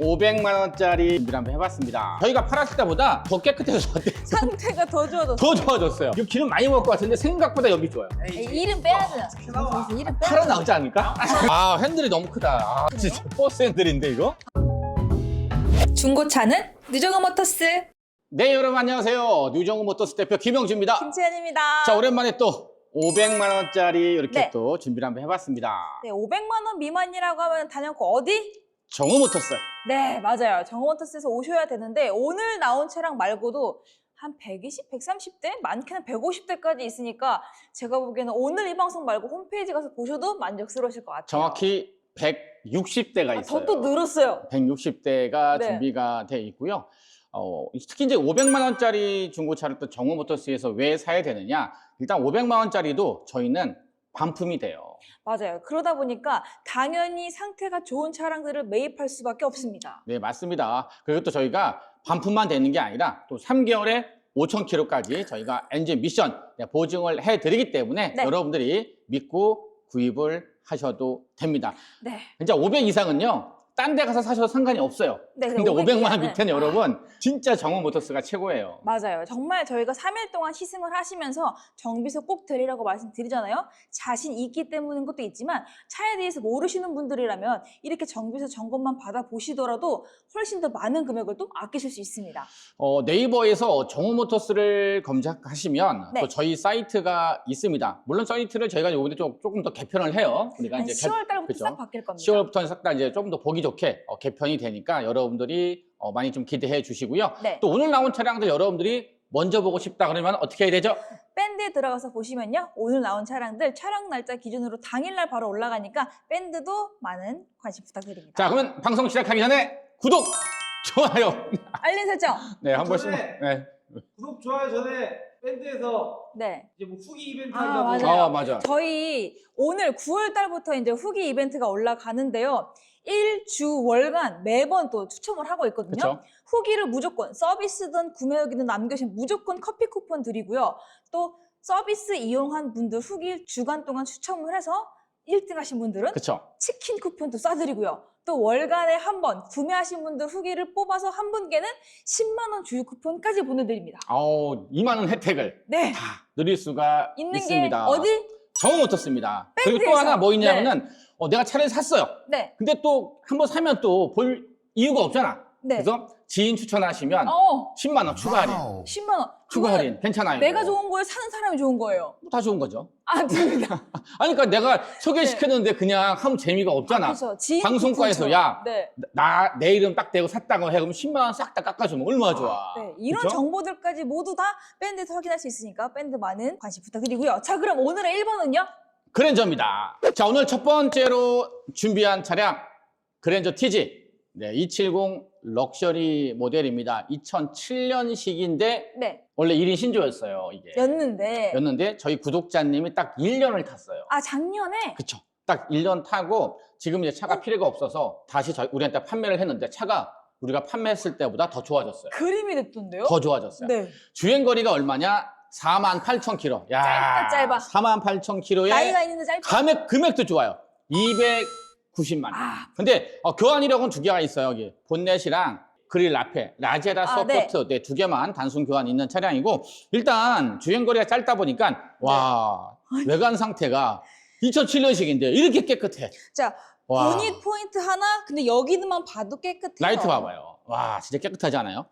500만 원짜리 준비를 한번 해봤습니다. 저희가 팔았을 때보다 더 깨끗해서? 상태가 더 좋아졌어. 더 좋아졌어요. 이거 기름 많이 먹을 것 같은데 생각보다 여기 좋아요. 이름 빼야 돼. 이름 빼야 팔아 돼. 나오지 않을까? 아 핸들이 너무 크다. 아, 진짜 버스 핸들인데 이거? 중고차는 느정어 모터스 네 여러분 안녕하세요. 뉴정우 모터스 대표 김영주입니다. 김채연입니다. 자 오랜만에 또 500만 원짜리 이렇게 네. 또 준비를 한번 해봤습니다. 네, 500만 원 미만이라고 하면 단연코 어디? 정우 모터스. 네, 맞아요. 정모터스에서 오셔야 되는데 오늘 나온 차량 말고도 한 120, 130대, 많게는 150대까지 있으니까 제가 보기에는 오늘 이 방송 말고 홈페이지 가서 보셔도 만족스러우실 것 같아요. 정확히 160대가 아, 있어요. 더또 늘었어요. 160대가 네. 준비가 돼 있고요. 어, 특히 이제 500만 원짜리 중고차를 또 정우 모터스에서 왜 사야 되느냐? 일단 500만 원짜리도 저희는 반품이 돼요. 맞아요. 그러다 보니까 당연히 상태가 좋은 차량들을 매입할 수밖에 없습니다. 네, 맞습니다. 그리고 또 저희가 반품만 되는 게 아니라 또 3개월에 5,000km까지 저희가 엔진 미션 네, 보증을 해드리기 때문에 네. 여러분들이 믿고 구입을 하셔도 됩니다. 네. 진짜 500 이상은요, 딴 데 가서 사셔도 상관이 없어요. 네, 근데 500 500만 원 밑에는 여러분, 진짜 정원 모터스가 최고예요. 맞아요. 정말 저희가 3일 동안 시승을 하시면서 정비소 꼭 드리라고 말씀드리잖아요. 자신 있기 때문인 것도 있지만 차에 대해서 모르시는 분들이라면 이렇게 정비소 점검만 받아보시더라도 훨씬 더 많은 금액을 또 아끼실 수 있습니다. 어, 네이버에서 정원 모터스를 검색하시면 네. 또 저희 사이트가 있습니다. 물론 사이트를 저희가 요번에 좀, 조금 더 개편을 해요. 우리가 한 이제 개- 10월 달부터? 싹 바뀔 겁니다. 10월부터는 싹다 이제 좀더 보기 좋게 어, 개편이 되니까 여러분들이 어, 많이 좀 기대해 주시고요. 네. 또 오늘 나온 차량들 여러분들이 먼저 보고 싶다 그러면 어떻게 해야 되죠? 밴드에 들어가서 보시면요. 오늘 나온 차량들 촬영 날짜 기준으로 당일날 바로 올라가니까 밴드도 많은 관심 부탁드립니다. 자, 그러면 방송 시작하기 전에 구독, 좋아요. 알림 설정. 네, 한그 번씩. 네. 구독 좋아요 전에 밴드에서 네. 이제 뭐 후기 이벤트 아, 한다고 맞아요. 아, 맞아. 저희 오늘 9월 달부터 이제 후기 이벤트가 올라가는데요. 일주 월간 매번 또 추첨을 하고 있거든요. 그렇죠? 후기를 무조건 서비스든 구매 후기든 남겨주시면 무조건 커피 쿠폰 드리고요. 또 서비스 이용한 분들 후기 주간 동안 추첨을 해서 1등 하신 분들은 그렇죠. 치킨 쿠폰도 쏴드리고요. 또 월간에 한 번 구매하신 분들 후기를 뽑아서 한 분께는 10만 원 주유 쿠폰까지 보내드립니다. 아우, 2만 원 혜택을 네. 다 누릴 수가 있는 있습니다. 게 어디? 정우 모터스입니다. 그리고 또 밴드에서. 하나 뭐 있냐면은 어, 내가 차를 샀어요. 네. 근데 또 한번 사면 또 볼 이유가 없잖아. 네. 그래서 지인 추천하시면 어, 10만 원 추가 할인. 10만 원. 추가 그거는 할인 괜찮아요. 내가 좋은 거예요? 사는 사람이 좋은 거예요? 다 좋은 거죠. 아, 둘 다. 아니 그러니까 내가 소개시켰는데 그냥 하면 재미가 없잖아. 그렇죠. 지인 방송과에서 쿠폰처럼. 야, 네. 나 내 이름 딱 대고 샀다고 해 그럼 10만 원 싹 다 깎아주면 얼마나 좋아. 네, 이런 그쵸? 정보들까지 모두 다 밴드에서 확인할 수 있으니까 밴드 많은 관심 부탁드리고요. 자, 그럼 오늘의 1번은요? 그랜저입니다. 자 오늘 첫 번째로 준비한 차량 그랜저 TG 네, 270 럭셔리 모델입니다. 2007년식인데 네, 원래 1인 신조였어요 이게. 였는데. 였는데 저희 구독자님이 딱 1년을 탔어요. 아, 작년에? 그쵸. 딱 1년 타고 지금 이제 차가 필요가 없어서 다시 저희 우리한테 판매를 했는데 차가 우리가 판매했을 때보다 더 좋아졌어요. 그림이 됐던데요? 더 좋아졌어요. 네. 주행 거리가 얼마냐? 4만 8천 킬로. 야, 짧다, 짧아. 4만 8천 킬로에 나이가 있는데 짧다. 금액도 좋아요. 290만 원. 아, 근데 어, 교환 이력은 두 개가 있어요. 여기 본넷이랑 그릴 앞에 라제다 아, 서포트 네. 두 개만 단순 교환 있는 차량이고 일단 주행 거리가 짧다 보니까 와 외관 상태가 2007년식인데 이렇게 깨끗해. 자, 와 보닛 포인트 하나? 근데 여기만 봐도 깨끗해요. 라이트 봐봐요. 와 진짜 깨끗하지 않아요?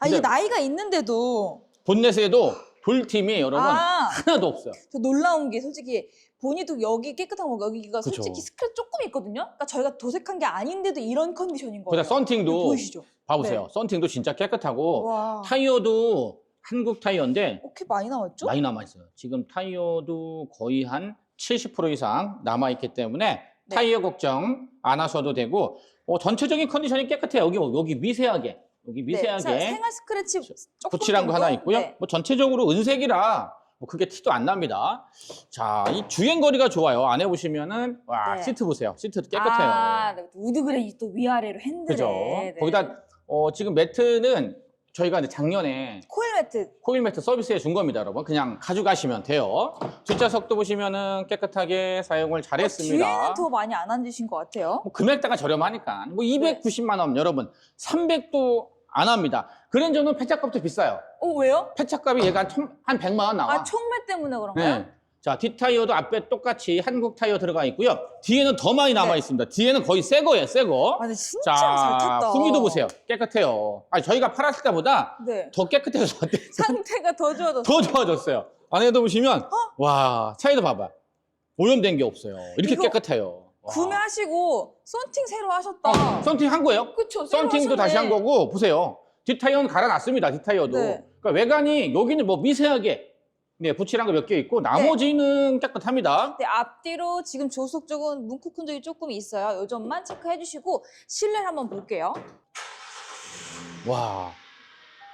아, 이게 나이가 있는데도. 본넷에도 돌팀이 여러분 아, 하나도 없어요. 저 놀라운 게 솔직히 본인도 여기 깨끗한 거 여기가 그쵸. 솔직히 스크래치 조금 있거든요. 그러니까 저희가 도색한 게 아닌데도 이런 컨디션인 거예요. 거기다 썬팅도 보이시죠? 봐보세요. 네. 썬팅도 진짜 깨끗하고 와, 타이어도 한국 타이어인데 이렇게 많이 나왔죠? 많이 남아 있어요. 지금 타이어도 거의 한 70% 이상 남아 있기 때문에 네. 타이어 걱정 안 하셔도 되고 어, 전체적인 컨디션이 깨끗해요. 여기 여기 미세하게 여기 네, 자, 미세하게 생활 스크래치 조금 붙이란 거? 하나 있고요. 네. 뭐 전체적으로 은색이라 뭐 크게 티도 안 납니다. 자, 이 주행 거리가 좋아요. 안에 보시면은 와 네. 시트 보세요. 시트 깨끗해요. 아, 네. 우드 그레이 또 위아래로 핸들에. 그죠? 네. 거기다 어, 지금 매트는 저희가 이제 작년에 코일 매트 코일 매트 서비스해 준 겁니다, 여러분. 그냥 가져가시면 돼요. 뒷좌석도 보시면은 깨끗하게 사용을 잘했습니다. 어, 뒤에는 더 많이 안 앉으신 것 같아요. 뭐 금액대가 저렴하니까 뭐 네. 290만 원 여러분 300도 안 합니다. 그랜저는 폐차값도 비싸요. 어 왜요? 폐차값이 얘가 한, 천- 한 100만 원 나와. 아 총매 때문에 그런가요? 네. 자, 뒷타이어도 앞에 똑같이 한국 타이어 들어가 있고요. 뒤에는 더 많이 남아 네. 있습니다. 뒤에는 거의 새 거예요, 새 거. 아, 근데 진짜 잘 탔다. 후미도 보세요. 깨끗해요. 아니, 저희가 팔았을 때보다 네. 더 깨끗해서 어때요? 상태가 더 좋아졌어. 더 좋아졌어요. 안에도 보시면 와, 차이도 봐봐. 오염된 게 없어요. 이렇게 이거 깨끗해요. 와. 구매하시고 썬팅 새로 하셨다. 어, 썬팅 한 거예요? 그쵸? 새로 썬팅도 다시 한. 거고 보세요. 뒷타이어는 갈아놨습니다. 뒷타이어도. 네. 그러니까 외관이 여기는 뭐 미세하게 네, 붙이란 거 몇 개 있고 나머지는 깨끗합니다. 네, 앞뒤로 지금 조속 쪽은 뭉크 큰 적이 조금 있어요. 요 점만 체크해 주시고 실내 한번 볼게요. 와,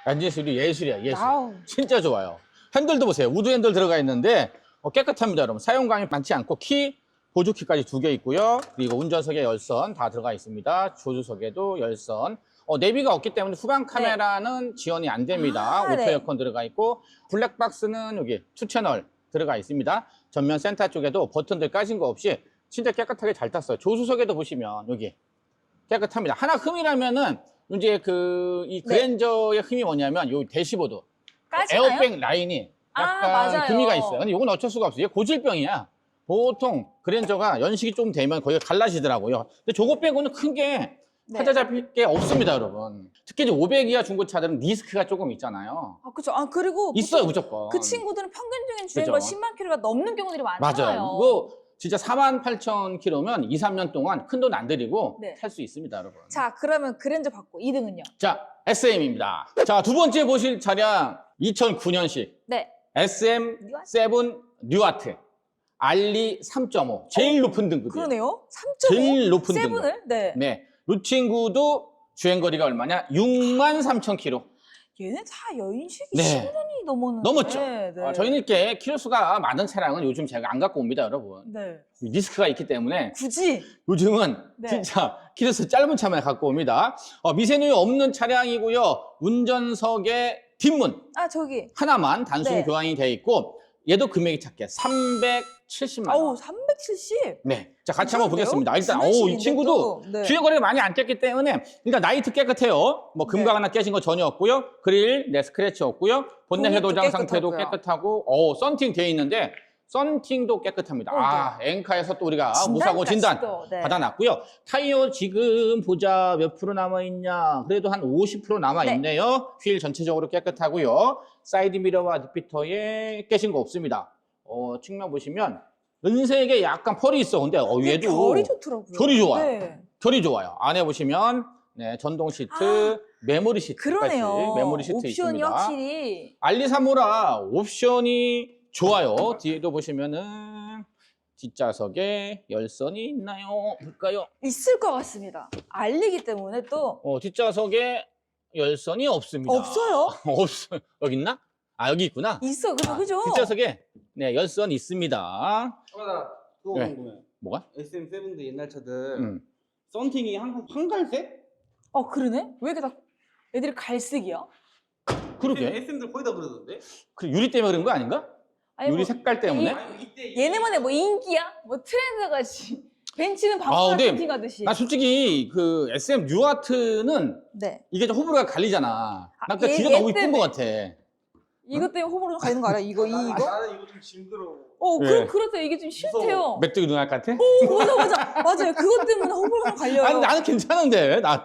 엔진 소리 예술이야, 예술. 아우. 진짜 좋아요. 핸들도 보세요. 우드 핸들 들어가 있는데 어, 깨끗합니다, 여러분. 사용감이 많지 않고 키 보조키까지 두 개 있고요. 그리고 운전석에 열선 다 들어가 있습니다. 조수석에도 열선. 어, 내비가 없기 때문에 후방 카메라는 지원이 안 됩니다. 아, 오토 네. 에어컨 들어가 있고 블랙박스는 여기 투 채널 들어가 있습니다. 전면 센터 쪽에도 버튼들 까진 거 없이 진짜 깨끗하게 잘 탔어요. 조수석에도 보시면 여기 깨끗합니다. 하나 흠이라면은 이제 그 이 네. 그랜저의 흠이 뭐냐면 요 대시보드 까지나요? 에어백 라인이 아, 약간 맞아요. 금이가 있어요. 근데 이건 어쩔 수가 없어요. 이게 고질병이야. 보통 그랜저가 연식이 좀 되면 거의 갈라지더라고요. 근데 저거 빼고는 큰 게 네. 하자 잡힐 게 없습니다, 여러분. 특히 이제 500 이하 중고차들은 디스크가 조금 있잖아요. 아, 그쵸. 아, 그리고 있어요, 무조건. 그 친구들은 평균적인 주행거리 그죠. 10만 킬로가 넘는 경우들이 많잖아요. 맞아요. 이거 진짜 4만 8천 킬로면 2, 3년 동안 큰 돈 안 들이고 네. 탈 수 있습니다, 여러분. 자, 그러면 그랜저 받고 2등은요? 자, SM입니다. 자, 두 번째 보실 차량 2009년식 네. SM7 뉴아트 알리 3.5 제일 높은 등급이에요. 그러네요. 3.5. 제일 높은 등급. 세븐을? 네. 네. 이 친구도 주행거리가 얼마냐? 6만 3천 킬로. 얘는 다 연식이 네. 10년이 넘었는데. 넘었죠. 네. 아, 저희는 이렇게 키로수가 많은 차량은 요즘 제가 안 갖고 옵니다, 여러분. 네. 리스크가 있기 때문에 굳이. 요즘은 네. 진짜 키로수 짧은 차만 갖고 옵니다. 어, 미세누이 없는 차량이고요. 운전석의 뒷문 아, 저기. 하나만 단순 네. 교환이 돼 있고 얘도 금액이 작게 370만 원. 아우, 370. 네. 자, 같이 한번 괜찮은데요? 보겠습니다. 일단, 오, 이 친구도 또. 네. 주행거리가 많이 안 깼기 때문에 일단 나이트 깨끗해요. 뭐 금각 네. 하나 깨진 거 전혀 없고요. 그릴, 네, 스크래치 없고요. 본넷 본넷도 해도장 상태도 깨끗하고요. 깨끗하고, 어, 썬팅 돼 있는데, 썬팅도 깨끗합니다. 어, 아, 앵카에서 또 우리가 무사고 진단. 네. 받아놨고요. 타이어 지금 보자 몇 프로 남아있냐. 그래도 한 50% 남아있네요. 휠 전체적으로 깨끗하고요. 사이드 미러와 뒷피터에 깨진 거 없습니다. 어, 측면 보시면 은색에 약간 펄이 있어. 근데 어, 얘도 결이 좋더라고요. 결이 좋아요. 네. 결이 좋아요. 안에 보시면 네, 전동 시트, 아, 메모리 시트까지 그러네요. 메모리 시트 옵션이 있습니다. 확실히. 알리사모라 옵션이 좋아요. 뒤에도 보시면은 뒷좌석에 열선이 있나요? 볼까요? 있을 것 같습니다. 알리기 때문에 또 어, 뒷좌석에 열선이 없습니다. 없어요. 없어. 여기 있나? 아, 여기 있구나. 있어. 그죠? 아, 그죠? 뒷좌석에 네, 열선 있습니다. 나 그거 네. 궁금해. 뭐가? SM7도 옛날 차들 음. 썬팅이 항상 황갈색? 어, 그러네? 왜 이렇게 다 애들이 갈색이야? 그러게. SM들 거의 다 그러던데? 그 유리 때문에 그런 거 아닌가? 아니, 유리 뭐 색깔 때문에? 아니, 이때 얘네만의 뭐 인기야? 뭐 트렌드 같이. 벤츠는 아, 방금 근데 팅 하듯이. 나 솔직히 그 SM 뉴아트는 네. 이게 좀 호불호가 갈리잖아. 아, 나 그러니까 얘- 뒤가 얘 너무 이쁜. 것 같아. 이것 때문에 호불호 가는 거 알아? 이거, 이, 나는, 이거? 나는 이거 좀 징그러워. 어, 왜? 그, 그렇다. 이게 좀 싫대요. 메뚜기 눈알 같아? 오, 맞아, 맞아. 맞아요. 그것 때문에 호불호가 갈려요. 아니, 나는 괜찮은데, 나는.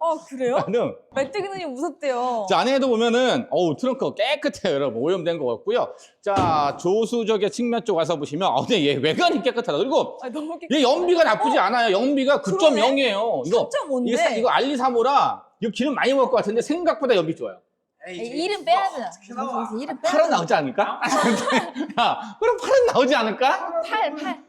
아, 그래요? 나는. 메뚜기 눈이 무섭대요. 자, 안에도 보면은, 어우, 트렁크 깨끗해요, 여러분. 오염된 거 없고요. 자, 조수적의 측면 쪽 와서 보시면, 어, 근데 얘 외관이 깨끗하다. 그리고 아, 너무 깨끗. 얘 연비가 나쁘지 않아요. 연비가 그러네? 9.0이에요. 이거, 3.5인데. 이거, 사- 이거 알리 사모라, 이거 기름 많이 먹을 것 같은데, 생각보다 연비 좋아요. 에이, 이름 빼야 되나? 어떻게 나와? 이름 빼야 팔은 되나? 나오지 않을까? 야, 그럼 팔은 나오지 않을까? 팔, 팔.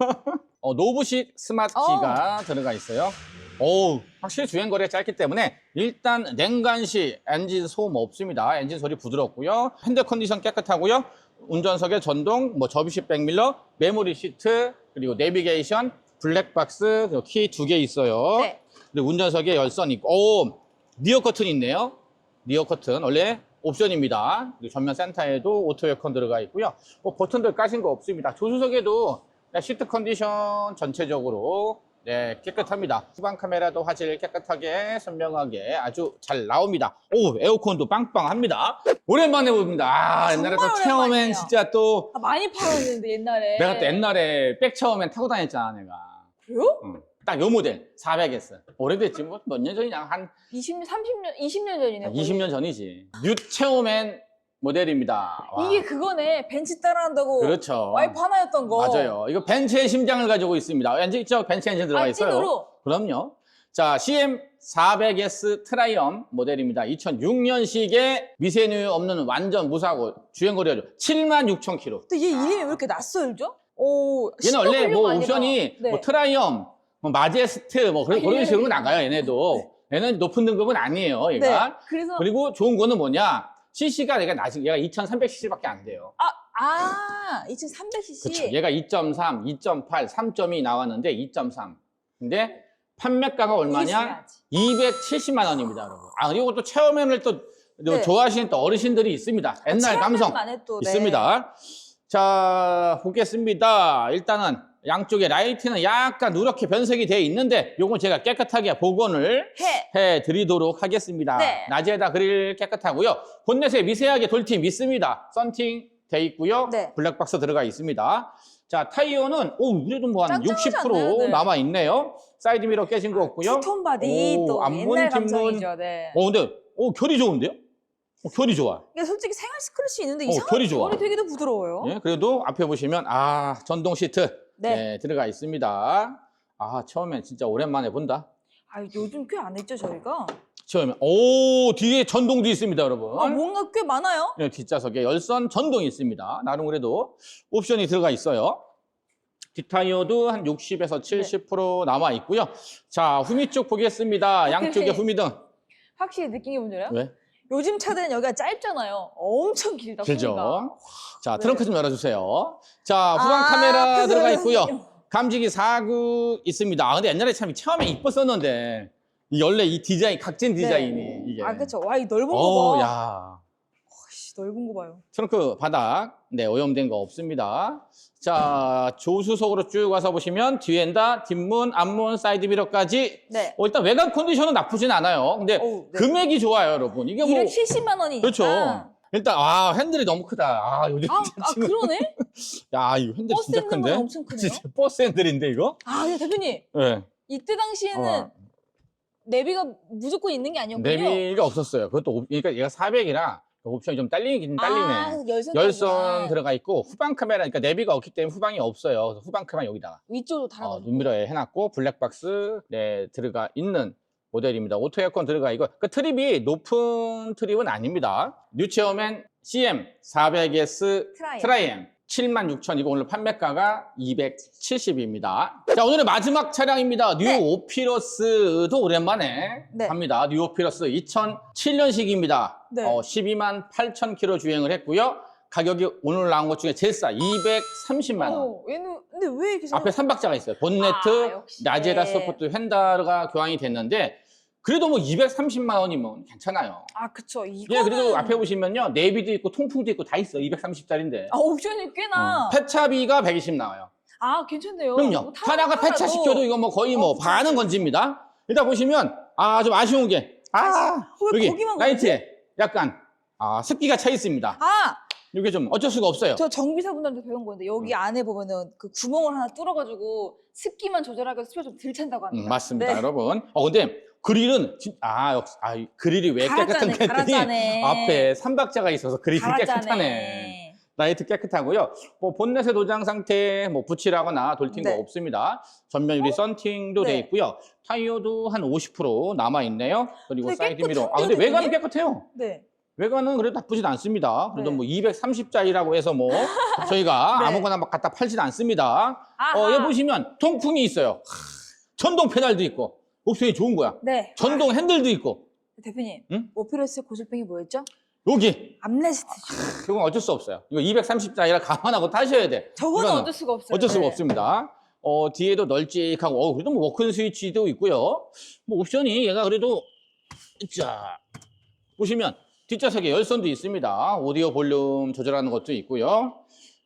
어, 노브식 스마트 키가 들어가 있어요. 오, 확실히 주행 거리가 짧기 때문에 일단 냉간 시 엔진 소음 없습니다. 엔진 소리 부드럽고요. 핸들 컨디션 깨끗하고요. 운전석에 전동, 뭐 접이식 백밀러, 메모리 시트, 그리고 내비게이션, 블랙박스, 키 두 개 있어요. 네. 그리고 운전석에 열선 있고, 오, 리어 커튼 있네요. 리어 커튼 원래 옵션입니다. 전면 센터에도 오토 에어컨 들어가 있고요. 뭐 버튼들 까신 거 없습니다. 조수석에도 네, 시트 컨디션 전체적으로 네, 깨끗합니다. 후방 카메라도 화질 깨끗하게 선명하게 아주 잘 나옵니다. 오 에어컨도 빵빵합니다. 오랜만에 봅니다. 아, 옛날에 또 정말 체험엔 오랜만이에요. 진짜 또 아, 많이 팔았는데 옛날에. 내가 또 옛날에 백 체험엔 타고 다녔잖아 내가. 그래요? 딱 요 모델 400S 오래됐지 뭐 몇 년 전이냐 한 20년, 30년, 20년 전이네. 거의. 20년 전이지 뉴 체험엔 모델입니다 와, 이게 그거네. 벤츠 따라한다고 그렇죠 와이프 하나였던 거. 맞아요 이거 벤츠의 심장을 가지고 있습니다 엔진 있죠 벤츠 엔진 들어가 아, 있어요 찐으로? 그럼요 자 CM 400S 트라이엄 모델입니다 2006년식의 미세누유 없는 완전 무사고 주행거리가 7만 6천 킬로 근데 얘 이름이 왜 이렇게 낯설죠? 오, 얘는 원래 뭐. 옵션이 네. 뭐 트라이엄, 뭐 마제스트 뭐 그런, 아, 그런 예, 식으로 예. 나가요 얘네도 얘는 높은 등급은 아니에요 네. 얘가 그래서 그리고 좋은 거는 뭐냐 CC가 얘가 낮은 얘가 2300cc밖에 안 돼요 아, 아, 2300cc. 그렇죠 얘가 2.3, 2.8, 3.2 나왔는데 2.3 근데 판매가가 얼마냐 270만 원입니다 여러분 아 그리고 또 체험회를 또 네. 좋아하시는 또 어르신들이 있습니다 옛날 감성 또, 네. 있습니다. 자, 보겠습니다. 일단은 양쪽에 라이트는 약간 누렇게 변색이 되어 있는데 요건 제가 깨끗하게 복원을 해. 해 드리도록 하겠습니다. 네. 낮에다 그릴 깨끗하고요. 본넷에 미세하게 돌팀 있습니다. 썬팅 돼 있고요. 네. 블랙박스 들어가 있습니다. 자, 타이어는 오, 그래도 뭐한 짱짱하지 60% 않나요? 네. 남아 있네요. 사이드 미러 깨진 거 없고요. 투톤 바디 오, 또 앞문, 옛날 뒷문. 감성이죠. 네. 어, 근데 오, 결이 좋은데요? 어, 결이 좋아. 이게 솔직히 생활 스크래치 있는데 어, 이상하게 결이 좋아. 결이 되게도 부드러워요. 예, 그래도 앞에 보시면 아 전동 시트 네. 네, 들어가 있습니다. 아 처음엔 진짜 오랜만에 본다. 아, 요즘 꽤 안 했죠 저희가. 처음에 오 뒤에 전동도 있습니다, 여러분. 아, 뭔가 꽤 많아요. 네, 뒷좌석에 열선 전동이 있습니다. 나름 그래도 옵션이 들어가 있어요. 뒷타이어도 한 60에서 70% 남아 있고요. 자 후미 쪽 보겠습니다. 양쪽에 네. 후미등 확실히 느낀 게 뭔지 알아요? 왜 요즘 차들은 여기가 짧잖아요. 엄청 길다. 길죠? 자 네. 트렁크 좀 열어주세요. 자 후방 아, 카메라 들어가. 있고요. 감지기 4구 있습니다. 아, 근데 옛날에 참 처음에 이뻤었는데 이 원래 이 디자인 각진 디자인이 이게. 아, 그쵸. 와, 이 넓은 거 어, 봐. 야. 씨, 넓은 거 봐요. 트렁크 바닥 네 오염된 거 없습니다. 자 조수석으로 쭉 와서 보시면 뒤엔다 뒷문 앞문 사이드 미러까지 네. 어, 일단 외관 컨디션은 나쁘진 않아요. 근데 어우, 네. 금액이 좋아요, 여러분. 이게 뭐 270만 원이니까. 그렇죠. 일단 아 핸들이 너무 크다. 아 요즘 아, 아 지금 그러네? 야 이거 핸들 버스 진짜 핸들보다 큰데. 엄청 크네요. 진짜 버스 핸들인데 이거? 아, 근데 대표님. 네. 이때 당시에는 어. 내비가 무조건 있는 게 아니었군요. 내비가 없었어요. 그것도 옵- 그러니까 얘가 400이라 옵션이 좀 딸리긴 딸리네. 아, 열선, 열선. 들어가 있고 후방 카메라 그러니까 내비가 없기 때문에 후방이 없어요. 그래서 후방 카메라 여기다가 위쪽으로 달아 어, 놓 눈미러에 해놨고 블랙박스 네 들어가 있는 모델입니다. 오토 에어컨 들어가 있고 그 트립이 높은 트립은 아닙니다. 뉴체어맨 CM 400S 트라이엠. 트라이엠 76,000 이거 오늘 판매가가 270입니다. 자 오늘의 마지막 차량입니다. 뉴 네. 오피러스도 오랜만에 네. 합니다. 뉴 오피러스 2007년식입니다. 네. 어, 12만 8천 킬로 주행을 했고요. 가격이 오늘 나온 것 중에 제일 싸 230만 원. 어, 얘는 근데 왜 이렇게 앞에 좀- 3박자가 있어요. 본네트, 아. 나제라 서포트, 휀다가 교환이 됐는데 그래도 뭐 230만 원이면 괜찮아요. 아, 그쵸. 예, 이거는 그래도 앞에 보시면요. 내비도 있고 통풍도 있고 다 있어. 230짜리인데. 아, 옵션이 꽤나. 폐차비가 120 나와요. 아, 괜찮네요. 그럼요. 뭐 차량을 팔아도 폐차시켜도 이거 뭐 거의 뭐 어, 그쵸, 반은. 건집니다. 일단 보시면 아, 좀 아쉬운 게 아, 왜 여기 거기만 라이트에 약간 아, 습기가 차 있습니다. 아, 이게 좀 어쩔 수가 없어요. 저 정비사분들한테 배운 건데 여기 안에 보면은 그 구멍을 하나 뚫어가지고 습기만 조절하게 습기가 좀덜 찬다고 합니다. 음, 맞습니다, 네. 여러분. 어, 근데 그릴은 진- 아, 역시 아, 이 그릴이 왜 깨끗한 갈았자네, 가 했더니. 앞에 삼박자가 있어서 그릴이 깨끗하네. 라이트 깨끗하고요. 뭐 본넷의 도장 상태 뭐 붙이라거나 돌팅 네. 거 없습니다. 전면 유리 썬팅도 돼 네. 있고요. 타이어도 한 50% 남아 있네요. 그리고 사이드 미러. 아 깨끗한데요, 근데 외관은? 깨끗해요. 네. 외관은 그래도 나쁘진 않습니다. 그래도 네. 뭐 230짜리라고 해서 뭐 저희가 네. 아무거나 막 갖다 팔진 않습니다. 아하. 어, 여기 보시면 통풍이 있어요. 하, 전동 페달도 있고 옵션이 좋은 거야. 네. 전동 핸들도 있고 대표님, 응? 오피러스 고질병이 뭐였죠? 여기 암레스트. 그건 어쩔 수 없어요. 이거 230짜리라 감안하고 타셔야 돼. 저거는 이거는 어쩔 수가 없어요. 어쩔 수가 네. 없습니다. 어, 뒤에도 널찍하고, 어, 그래도 뭐 워큰 스위치도 있고요. 뭐 옵션이 얘가 그래도, 자, 보시면 뒷좌석에 열선도 있습니다. 오디오 볼륨 조절하는 것도 있고요.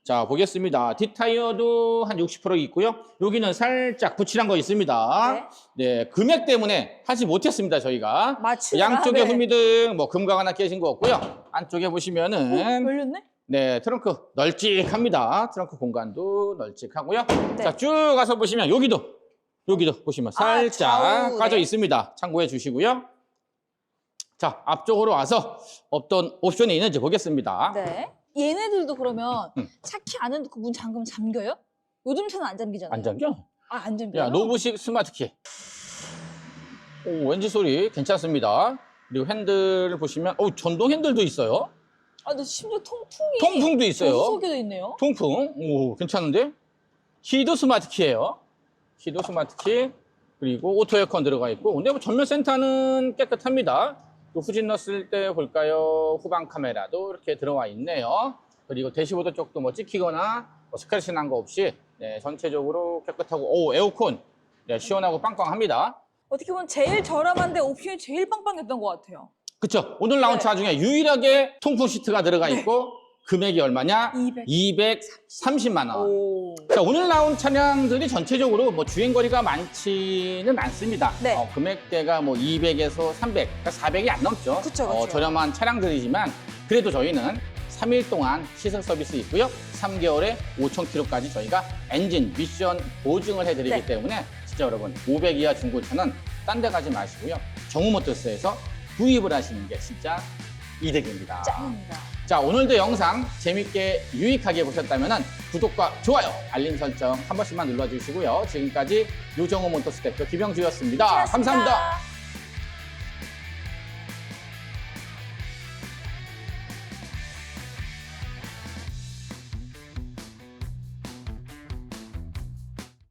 자, 보겠습니다. 뒷타이어도 한 60% 있고요. 여기는 살짝 붙이란 거 있습니다. 네, 금액 때문에 하지 못했습니다, 저희가. 맞추느라, 양쪽에 네. 후미등 뭐 금각 하나 깨진 거 없고요. 안쪽에 보시면은 열렸네? 네, 트렁크 널찍합니다. 트렁크 공간도 널찍하고요. 네. 자, 쭉 가서 보시면 여기도 여기도 보시면 아, 살짝 좌우, 까져 네. 있습니다. 참고해 주시고요. 자, 앞쪽으로 와서 어떤 옵션이 있는지 보겠습니다. 네. 얘네들도 그러면 음. 차키 안에 넣고 문 잠그면 잠겨요? 요즘 차는 안 잠기잖아요. 안 잠겨? 아, 안 잠겨요? 야, 노브식 스마트키. 오, 왠지 소리 괜찮습니다. 그리고 핸들을 보시면 오, 전동 핸들도 있어요. 아, 근데 심지어 통풍이 통풍도 있어요. 조수석에도 있네요. 통풍. 오, 괜찮은데? 키도 스마트키예요. 키도 스마트키. 그리고 오토 에어컨 들어가 있고. 근데 뭐 전면 센터는 깨끗합니다. 또 후진 넣었을 때 볼까요? 후방 카메라도 이렇게 들어와 있네요. 그리고 대시보드 쪽도 뭐 찍히거나 뭐 스크래치 난 거 없이 네, 전체적으로 깨끗하고 오 에어컨 네, 시원하고 빵빵합니다. 어떻게 보면 제일 저렴한데 옵션이 제일 빵빵했던 것 같아요. 그쵸? 오늘 나온 네. 차 중에 유일하게 통풍 시트가 들어가 있고 금액이 얼마냐? 200. 230만 원. 오. 자, 오늘 나온 차량들이 전체적으로 뭐 주행거리가 많지는 않습니다. 네. 어, 금액대가 뭐 200에서 300, 그러니까 400이 안 넘죠. 그쵸, 어, 그쵸. 저렴한 차량들이지만 그래도 저희는 3일 동안 시승 서비스 있고요. 3개월에 5,000km까지 저희가 엔진 미션 보증을 해드리기 네. 때문에 진짜 여러분 500 이하 중고차는 딴 데 가지 마시고요. 정우모터스에서 구입을 하시는 게 진짜 이득입니다. 짱입니다. 자, 오늘도 영상 재밌게 유익하게 보셨다면 구독과 좋아요, 알림 설정 한 번씩만 눌러주시고요. 지금까지 요정호 모터스 대표 김영주였습니다 고맙습니다. 감사합니다.